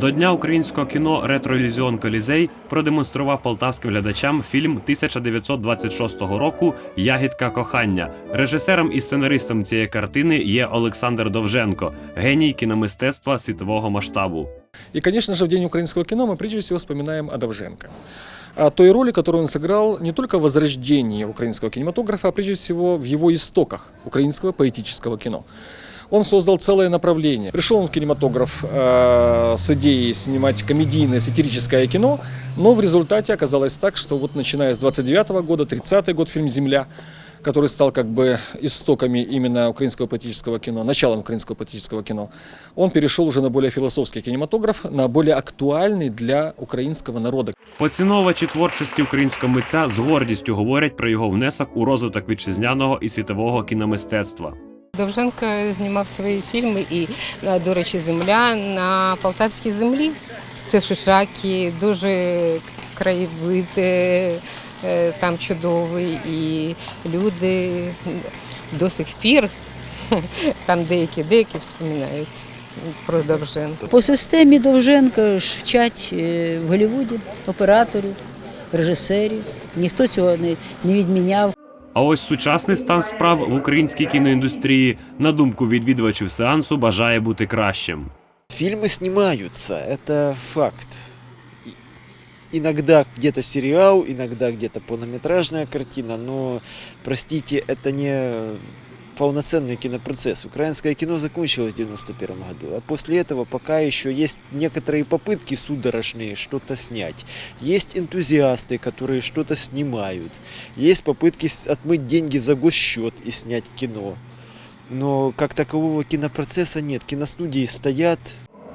До Дня українського кіно Ретроілюзіон Колізей продемонстрував полтавським глядачам фільм 1926 року Ягідка кохання. Режисером і сценаристом цієї картини є Олександр Довженко, геній кіномистецтва світового масштабу. И, конечно же, в День украинского кино мы прежде всего вспоминаем о Довженко. О той роли, которую он сыграл не только в возрождении украинского кинематографа, а прежде всего в его истоках украинского поэтического кино. Он создал целое направление. Пришел он в кинематограф э, с идеей снимать комедийное сатирическое кино, но в результате оказалось так, что вот начиная с 29 года, 30 год фильм «Земля», который стал как бы истоками именно украинского поэтического кино, началом украинского поэтического кино, он перешел уже на более философский кинематограф, на более актуальный для украинского народа. Поціновувачі творчості українського митця з гордістю говорять про його внесок у розвиток вітчизняного і світового кіномистецтва. Довженко знімав свої фільми і, е, до речі, земля на Полтавській землі. Це Шишаки, дуже краєвид е, там чудовий, і люди до сих пір там деякі деякі вспоминають про Довженко. По системі Довженка ж вчать е, в Голлівуді операторів, режисерів. Ніхто цього не відміняв. А ось сучасний стан справ в українській кіноіндустрії, на думку відвідувачів сеансу, бажає бути кращим. Фильмы снимаются, это факт. И- Иногда где-то сериал, иногда где-то полнометражная картина, но, простите, это не полноценный кинопроцесс. Украинское кино закончилось в 91 году, а после этого пока еще есть некоторые попытки судорожные что-то снять. Есть энтузиасты, которые что-то снимают. Есть попытки с- отмыть деньги за госсчет и снять кино. Но как такового кинопроцесса нет. Киностудии стоят,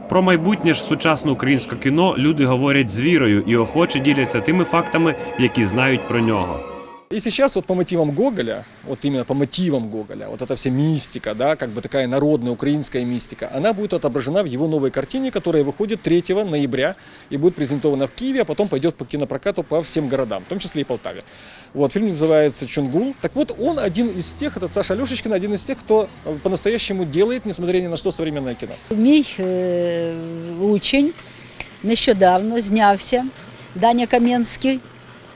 Про майбутнє ж сучасне українське кіно люди говорять з вірою і охоче діляться тими фактами, які знають про нього. И сейчас вот по мотивам Гоголя, вот именно по мотивам Гоголя, вот эта вся мистика, да, как бы такая народная украинская мистика, она будет отображена в его новой картине, которая выходит 3 ноября и будет презентована в Киеве, а потом пойдет по кинопрокату по всем городам, в том числе и Полтаве. Вот, фильм называется «Чунгул». Так вот, он один из тех, этот Саша Алешечкин, один из тех, кто э, по-настоящему делает, несмотря ни на что, современное кино. Мій учень нещодавно знявся, Даня Кам'янський,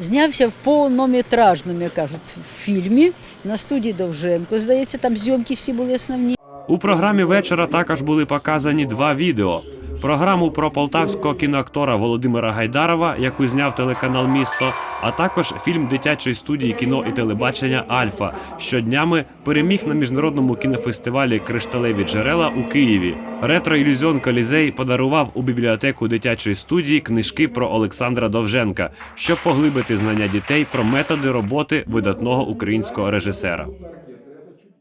знявся в повнометражному, як кажуть, фільмі на студії Довженко. Здається, там зйомки всі були основні. У програмі вечора також були показані два відео. Програму про полтавського кіноактора Володимира Гайдарова, яку зняв телеканал Місто, а також фільм дитячої студії кіно і телебачення Альфа, що днями переміг на міжнародному кінофестивалі Кришталеві джерела у Києві. Ретро-ілюзіон Колізей подарував у бібліотеку дитячої студії книжки про Олександра Довженка, щоб поглибити знання дітей про методи роботи видатного українського режисера.